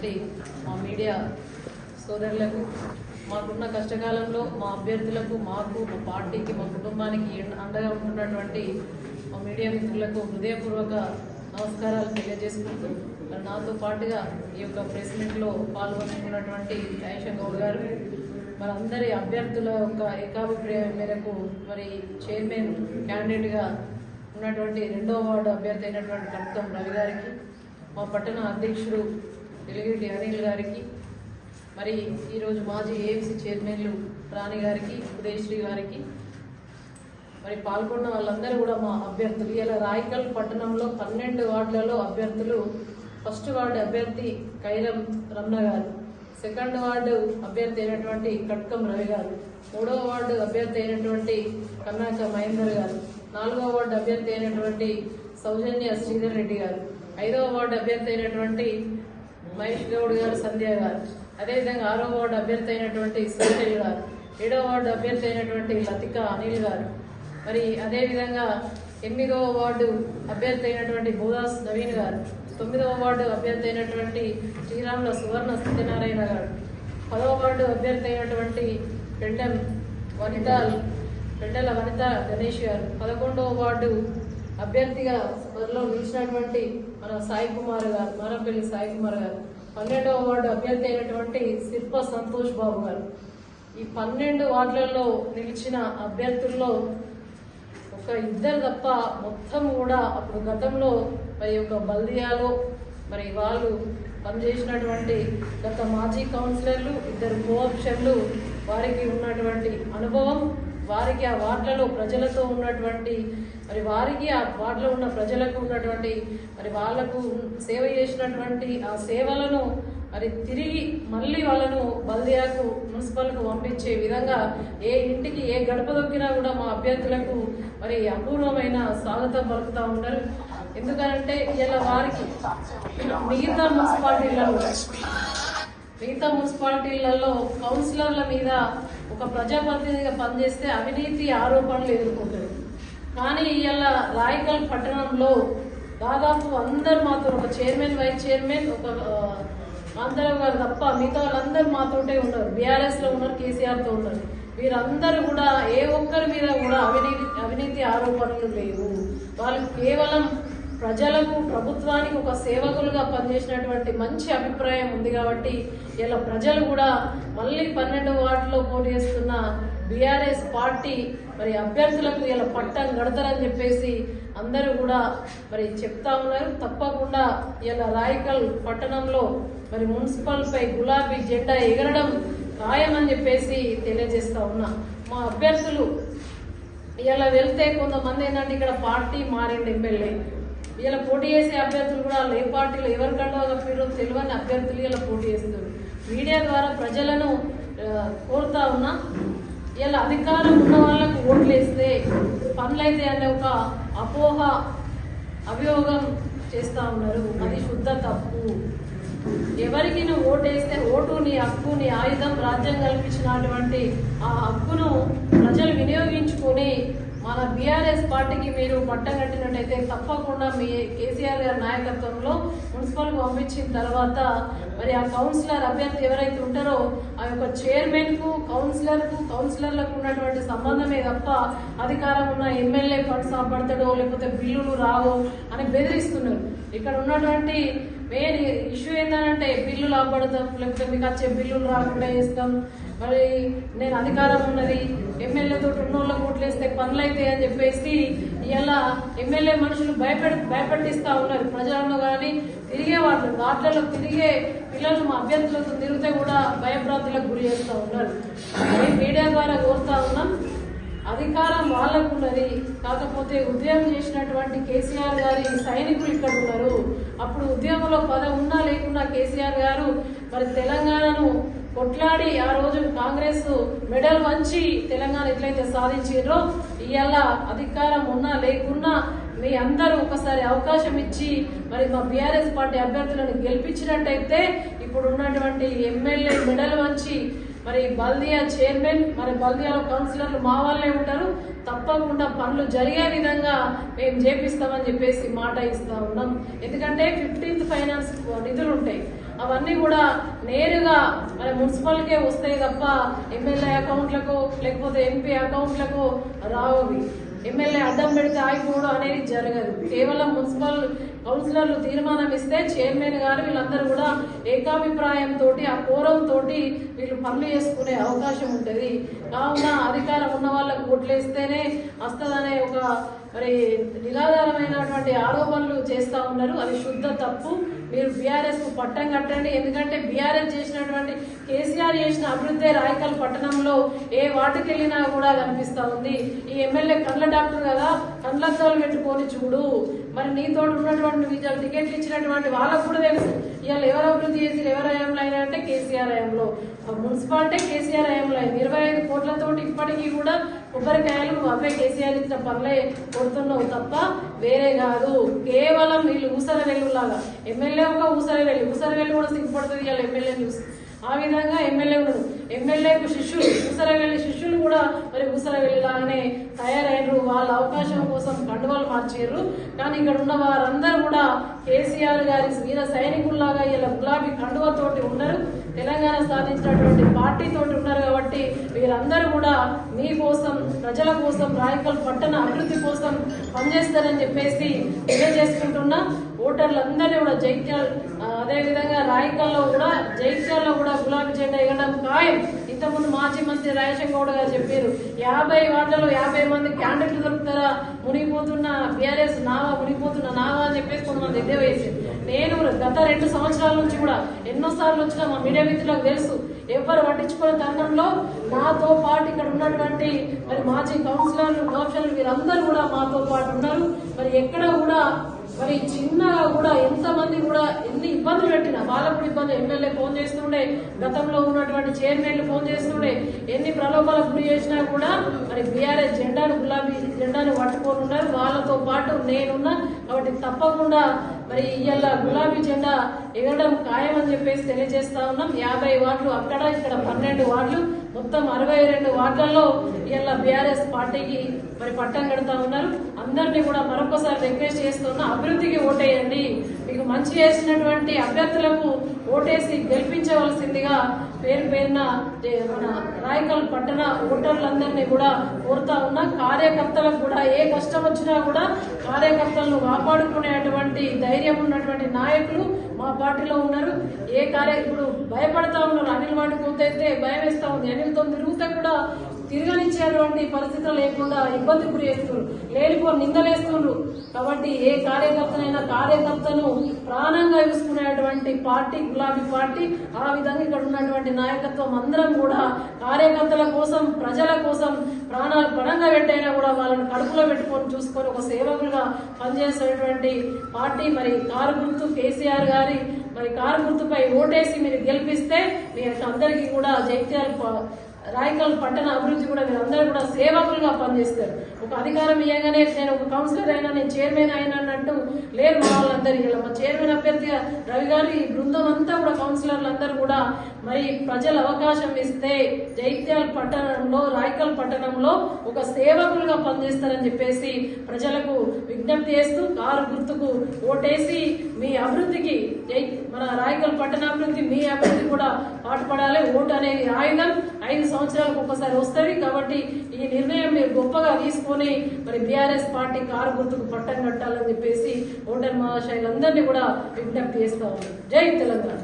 చేసినటువంటి మా మీడియా సోదరులకు మాకున్న కష్టకాలంలో మా అభ్యర్థులకు మాకు మా పార్టీకి మా కుటుంబానికి అండగా ఉంటున్నటువంటి మా మీడియా మిత్రులకు హృదయపూర్వక నమస్కారాలు తెలియజేసుకుంటూ నాతో పాటుగా ఈ యొక్క ప్రెస్ మీట్లో పాల్గొనుకున్నటువంటి జయశంకర్ గౌడ్ గారు మరి అందరి అభ్యర్థుల యొక్క ఏకాభిప్రాయం మేరకు మరి చైర్మన్ క్యాండిడేట్గా ఉన్నటువంటి రెండవ వార్డు అభ్యర్థి అయినటువంటి కట్కం రవి గారికి మా పట్టణ అధ్యక్షుడు వెలిగేటి అనిల్ గారికి మరి ఈరోజు మాజీ ఏఎంసీ చైర్మన్లు రాణి గారికి ఉదయశ్రీ గారికి మరి పాల్గొన్న వాళ్ళందరూ కూడా మా అభ్యర్థులు. ఇలా రాయికల్ పట్టణంలో పన్నెండు వార్డులలో అభ్యర్థులు. ఫస్ట్ వార్డు అభ్యర్థి కైరం రమణ గారు. సెకండ్ వార్డు అభ్యర్థి అయినటువంటి కట్కం రవి గారు. మూడవ వార్డు అభ్యర్థి అయినటువంటి కన్నాక మహేందర్ గారు. నాలుగవ వార్డు అభ్యర్థి అయినటువంటి సౌజన్య శ్రీధర్ రెడ్డి గారు. ఐదవ వార్డు అభ్యర్థి అయినటువంటి మహేష్ గౌడ్ గారు సంధ్య గారు. అదేవిధంగా ఆరో వార్డు అభ్యర్థి అయినటువంటి శ్రీశైల్ గారు ఏడవ వార్డు అభ్యర్థి అయినటువంటి లతిక అనిల్ గారు. మరి అదేవిధంగా ఎనిమిదవ వార్డు అభ్యర్థి అయినటువంటి బోదాస్ నవీన్ గారు తొమ్మిదవ వార్డు అభ్యర్థి అయినటువంటి శ్రీరాముల సువర్ణ సత్యనారాయణ గారు పదవ వార్డు అభ్యర్థి అయినటువంటి పెండెం వనిత పెండెల వనిత గణేష్ గారు పదకొండవ వార్డు అభ్యర్థిగా బరిలో నిలిచినటువంటి మన సాయి కుమార్ గారు మారపల్లి సాయి కుమార్ గారు. పన్నెండవ వార్డు అభ్యర్థి అయినటువంటి శిల్ప సంతోష్ బాబు గారు. ఈ పన్నెండు వార్డులలో నిలిచిన అభ్యర్థుల్లో ఒక ఇద్దరు తప్ప మొత్తం కూడా అప్పుడు గతంలో మరి యొక్క బల్దియాలో మరి వాళ్ళు పనిచేసినటువంటి గత మాజీ కౌన్సిలర్లు ఇద్దరు కోఆప్షన్లు వారికి ఉన్నటువంటి అనుభవం వారికి ఆ వార్డులలో ప్రజలతో ఉన్నటువంటి మరి వారికి ఆ వార్డులో ఉన్న ప్రజలకు ఉన్నటువంటి మరి వాళ్ళకు సేవ చేసినటువంటి ఆ సేవలను మరి తిరిగి మళ్ళీ వాళ్ళను బల్దియాకు మున్సిపల్కు పంపించే విధంగా ఏ ఇంటికి ఏ గడప దొక్కినా కూడా మా అభ్యర్థులకు మరి అపూర్వమైన స్వాగతం పలుకుతూ ఉంటారు. ఎందుకంటే ఇలా వారికి మిగతా మున్సిపాలిటీలలో మిగతా మున్సిపాలిటీలలో కౌన్సిలర్ల మీద ఒక ప్రజాప్రతినిధిగా పనిచేస్తే అవినీతి ఆరోపణలు ఎదుర్కొంటారు కానీ ఇలా రాయకల్ పట్టణంలో దాదాపు అందరు మాతో ఒక చైర్మన్ వైస్ చైర్మన్ ఒక ఆ, గారు తప్ప మిగతా వాళ్ళందరూ మాతోటే ఉన్నారు. బీఆర్ఎస్లో ఉన్నారు కేసీఆర్తో ఉన్నారు. వీరందరూ కూడా ఏ ఒక్కరి మీద కూడా అవినీతి అవినీతి ఆరోపణలు లేవు. వాళ్ళు కేవలం ప్రజలకు ప్రభుత్వానికి ఒక సేవకులుగా పనిచేసినటువంటి మంచి అభిప్రాయం ఉంది కాబట్టి ఇలా ప్రజలు కూడా మళ్ళీ పన్నెండు వార్డులో పోటీ చేస్తున్న బీఆర్ఎస్ పార్టీ మరి అభ్యర్థులకు ఇలా పట్టం గడతారని చెప్పేసి అందరూ కూడా మరి చెప్తా ఉన్నారు. తప్పకుండా ఇలా రాయకల్ పట్టణంలో మరి మున్సిపల్పై గులాబీ జెండా ఎగరడం ఖాయమని చెప్పేసి తెలియజేస్తా ఉన్నా. మా అభ్యర్థులు ఇలా వెళ్తే కొంతమంది ఏంటంటే ఇక్కడ పార్టీ మారింది ఎమ్మెల్యే. ఇలా పోటీ చేసే అభ్యర్థులు కూడా ఏ పార్టీలో ఎవరి కండో కప్పిరో తెలియని అభ్యర్థులు ఇలా పోటీ చేస్తారు మీడియా ద్వారా ప్రజలను కోరుతా ఉన్నా ఇలా అధికారం ఉన్న వాళ్ళకు ఓట్లు వేస్తే పనులైతే అనే ఒక అపోహ అభియోగం చేస్తూ ఉన్నారు. అది శుద్ధ తప్పు. ఎవరికి నువ్వు ఓటేస్తే ఓటు నీ హక్కు నీ ఆయుధం రాజ్యం కల్పించినటువంటి ఆ హక్కును ప్రజలు వినియోగించుకొని మన బీఆర్ఎస్ పార్టీకి మీరు పట్టగట్టినట్టయితే తప్పకుండా మీ కేసీఆర్ గారి నాయకత్వంలో మున్సిపల్ పంపించిన తర్వాత మరి ఆ కౌన్సిలర్ అభ్యర్థి ఎవరైతే ఉంటారో ఆ యొక్క చైర్మన్కు కౌన్సిలర్కు కౌన్సిలర్లకు ఉన్నటువంటి సంబంధమే తప్ప అధికారం ఉన్న ఎమ్మెల్యే ఫండ్స్ ఆపడతాడో లేకపోతే బిల్లులు రావో అని బెదిరిస్తున్నారు. ఇక్కడ ఉన్నటువంటి మెయిన్ ఇష్యూ ఏంటంటే బిల్లులు ఆపడతాం లేకపోతే మీకు వచ్చే బిల్లులు రాకుండా చేస్తాం. మరి నేను అధికారం ఉన్నది ఎమ్మెల్యేతో ఉన్నోళ్ళ ఓట్లేస్తే పనులు అవుతాయి అని చెప్పేసి ఇలా ఎమ్మెల్యే మనుషులు భయపెడ భయపెట్టిస్తా ఉన్నారు. ప్రజలను కానీ తిరిగే వాళ్ళు దాట్లలో తిరిగే పిల్లలు మా అభ్యర్థులతో తిరిగితే కూడా భయభ్రాంతులకు గురి చేస్తూ ఉన్నారు. ఈ మీడియా ద్వారా కోరుతా ఉన్నాం. అధికారం వాళ్ళకు ఉన్నది కాకపోతే ఉద్యమం చేసినటువంటి కేసీఆర్ గారి సైనికులు ఇక్కడ ఉన్నారు. అప్పుడు ఉద్యమంలో పద ఉన్నా లేకున్నా కేసీఆర్ గారు మరి తెలంగాణను కొట్లాడి ఆ రోజు కాంగ్రెస్ మెడల్ వంచి తెలంగాణ ఎట్లయితే సాధించారో ఇవాళ అధికారం ఉన్నా లేకున్నా మీ అందరూ ఒకసారి అవకాశం ఇచ్చి మరి మా బీఆర్ఎస్ పార్టీ అభ్యర్థులను గెలిపించినట్టయితే ఇప్పుడు ఉన్నటువంటి ఎమ్మెల్యే మెడల్ వంచి మరి బల్దియా చైర్మన్ మరి బల్దియాలో కౌన్సిలర్లు మా వాళ్ళే ఉంటారు. తప్పకుండా పనులు జరిగే విధంగా మేము చేపిస్తామని చెప్పేసి మాట ఇస్తా ఉన్నాం. ఎందుకంటే ఫిఫ్టీన్త్ ఫైనాన్స్ నిధులు ఉంటాయి అవన్నీ కూడా నేరుగా మన మున్సిపల్కే వస్తాయి తప్ప ఎమ్మెల్యే అకౌంట్లకు లేకపోతే ఎంపీ అకౌంట్లకు రావు ఎమ్మెల్యే అడ్డం పెడితే ఆగిపోవడం అనేది జరగదు. కేవలం మున్సిపల్ కౌన్సిలర్లు తీర్మానం ఇస్తే చైర్మన్ గారు వీళ్ళందరూ కూడా ఏకాభిప్రాయంతో ఆ కోరం తోటి వీళ్ళు పనులు చేసుకునే అవకాశం ఉంటుంది. కావున అధికారం ఉన్న వాళ్ళకు ఓట్లేస్తేనే వస్తుందనే ఒక మరి నిరాధారమైనటువంటి ఆరోపణలు చేస్తూ ఉన్నారు. అది శుద్ధ తప్పు. మీరు బీఆర్ఎస్కు పట్టం కట్టండి. ఎందుకంటే బీఆర్ఎస్ చేసినటువంటి కేసీఆర్ చేసిన అభివృద్ధి రాయకల్ పట్టణంలో ఏ వాటికి వెళ్ళినా కూడా కనిపిస్తూ ఉంది. ఈ ఎమ్మెల్యే కళ్ళ డాక్టర్ కదా కళ్ళద్దాలు పెట్టుకొని చూడు. మరి నీతో ఉన్నటువంటి వీళ్ళు టికెట్లు ఇచ్చినటువంటి వాళ్ళకు కూడా తెలుసు. ఇవాళ ఎవరు అభివృద్ధి చేసి ఎవరు హయాంలో అయినా అంటే కేసీఆర్ హయాంలో ఆ మున్సిపాలిటీ కేసీఆర్ హయాంలో అయింది. ఇరవై ఐదు కోట్లతోటి ఇప్పటికీ కూడా కొబ్బరికాయలు అవే కేసీఆర్ ఇచ్చిన పనులే కొడుతున్నావు తప్ప వేరే కాదు. కేవలం వీళ్ళు ఊసర వెల్లులాగా ఎమ్మెల్యే ఒక ఊసర వెల్లు ఊసర వెల్లు కూడా సిగ్గుపడుతుంది ఇవాళ ఎమ్మెల్యే చూసి ఆ విధంగా ఎమ్మెల్యే ఉన్నాడు. ఎమ్మెల్యేకు శిష్యులు ఊసర వెళ్ళి శిష్యులు కూడా మరి ఊసర వెళ్ళిలాగానే తయారైనరు. వాళ్ళ అవకాశం కోసం కండువాలు మార్చారు కానీ ఇక్కడ ఉన్న వారందరూ కూడా కేసీఆర్ గారి వీర సైనికుల్లాగా ఇలా గులాబీ కండువతోటి ఉన్నారు. తెలంగాణ సాధించినటువంటి పార్టీతోటి ఉన్నారు కాబట్టి వీరందరూ కూడా మీ కోసం ప్రజల కోసం రాయకల్ పట్టణ అభివృద్ధి కోసం పనిచేస్తారని చెప్పేసి తెలియజేసుకుంటున్నా. ఓటర్లందరినీ కూడా జైత్యాల్ ఆ, అదేవిధంగా రాయకల్లో కూడా జైత్యాల్లో కూడా గులాబీ జెండా ఎగడం ఖాయం. ఇంతకుముందు మాజీ మంత్రి రాజశేఖర్ గౌడ్ గారు చెప్పారు యాభై వార్డులలో యాభై మంది క్యాండిడేట్లు దొరుకుతారా? మునిగిపోతున్న బీఆర్ఎస్ నావా మునిగిపోతున్న నావా అని చెప్పేసి కొంతమంది ఎద్దే వేసి నేను గత రెండు సంవత్సరాల నుంచి కూడా ఎన్నో సార్లు వచ్చిన మా మీడియా మిత్రులకు తెలుసు ఎవరు పట్టించుకున్న తరుణంలో నాతో పాటు ఇక్కడ ఉన్నటువంటి మరి మాజీ కౌన్సిలర్లు కౌన్సిలర్లు వీరందరూ కూడా మాతో పాటు ఉన్నారు. మరి ఎక్కడ కూడా మరి చిన్నగా కూడా ఎంతమంది కూడా ఎన్ని ఇబ్బందులు పెట్టినా వాళ్ళకు ఇబ్బంది ఎమ్మెల్యే ఫోన్ చేస్తుండే గతంలో ఉన్నటువంటి చైర్మన్లు ఫోన్ చేస్తుండే ఎన్ని ప్రలోభాలకు గురి చేసినా కూడా మరి బీఆర్ఎస్ జెండాను గులాబీ జెండాను పట్టుకొని ఉన్నారు. వాళ్ళతో పాటు నేనున్నా కాబట్టి తప్పకుండా మరి ఇవాళ గులాబీ జెండా ఎగరడం ఖాయమని చెప్పేసి తెలియజేస్తా ఉన్నాం. యాభై వార్డులు అక్కడ ఇక్కడ పన్నెండు వార్డులు. మొత్తం అరవై రెండు వార్డులలో ఇలా బీఆర్ఎస్ పార్టీకి మరి పట్టం కడతా ఉన్నారు. అందరినీ కూడా మరొకసారి రిక్వెస్ట్ చేస్తున్నా అభివృద్ధికి ఓటేయండి. మీకు మంచి చేసినటువంటి అభ్యర్థులకు ఓటేసి గెలిపించవలసిందిగా పేరు పేరున మన రాయకల్ పట్టణ ఓటర్లందరినీ కూడా కోరుతా ఉన్నా. కార్యకర్తలకు కూడా ఏ కష్టం వచ్చినా కూడా కార్యకర్తలను కాపాడుకునేటువంటి ధైర్యం ఉన్నటువంటి నాయకులు మా పార్టీలో ఉన్నారు. ఏ కార్య ఇప్పుడు భయపడతా ఉన్నారు. అనిల్ వాటి పోతే భయం వేస్తా ఉంది. అనిల్తో తిరుగుతే కూడా తిరగనిచ్చేటువంటి పరిస్థితులు లేకుండా ఇబ్బంది గురి చేస్తున్నారు. లేనిపో నిందలేస్తున్నారు. కాబట్టి ఏ కార్యకర్తనైనా కార్యకర్తను ప్రాణంగా చూసుకునేటువంటి పార్టీ గులాబీ పార్టీ ఆ విధంగా ఇక్కడ ఉన్నటువంటి నాయకత్వం అందరం కూడా కార్యకర్తల కోసం ప్రజల కోసం ప్రాణాలు పణంగా పెట్టైనా కూడా వాళ్ళని కడుపులో పెట్టుకొని చూసుకొని ఒక సేవకులుగా పనిచేసేటువంటి పార్టీ మరి కారు గుర్తు కేసీఆర్ గారి మరి కారు గుర్తుపై ఓటేసి మీరు గెలిపిస్తే మీ అందరికీ కూడా జైత్యాలు రాయకల్ పట్టణ అభివృద్ధి కూడా మీరందరూ కూడా సేవకులుగా పనిచేస్తారు. ఒక అధికారం ఇవ్వగానే నేను ఒక కౌన్సిలర్ అయినా నేను చైర్మన్ అయినా అన్నట్టు లేరు మా వాళ్ళందరూ. ఇలా మా చైర్మన్ అభ్యర్థిగా రవి గారు ఈ బృందం అంతా కూడా కౌన్సిలర్లు అందరూ కూడా మరి ప్రజలు అవకాశం ఇస్తే జైత్యాల పట్టణంలో రాయకల్ పట్టణంలో ఒక సేవకులుగా పనిచేస్తారని చెప్పేసి ప్రజలకు విజ్ఞప్తి చేస్తూ కారు గుర్తుకు ఓటేసి మీ అభివృద్ధికి జై మన రాయకల్ పట్టణాభివృద్ధి మీ అభివృద్ధి కూడా పాటుపడాలి. ఓటు అనేది ఆయుధం. ఐదు సంవత్సరాలకు ఒకసారి వస్తుంది కాబట్టి ఈ నిర్ణయం మీరు గొప్పగా తీసుకొని మరి బీఆర్ఎస్ పార్టీ కారు గుర్తుకు పట్టం కట్టాలని చెప్పేసి ఓటర్ మహాశయులందరినీ కూడా విజ్ఞప్తి చేస్తా జై తెలంగాణ.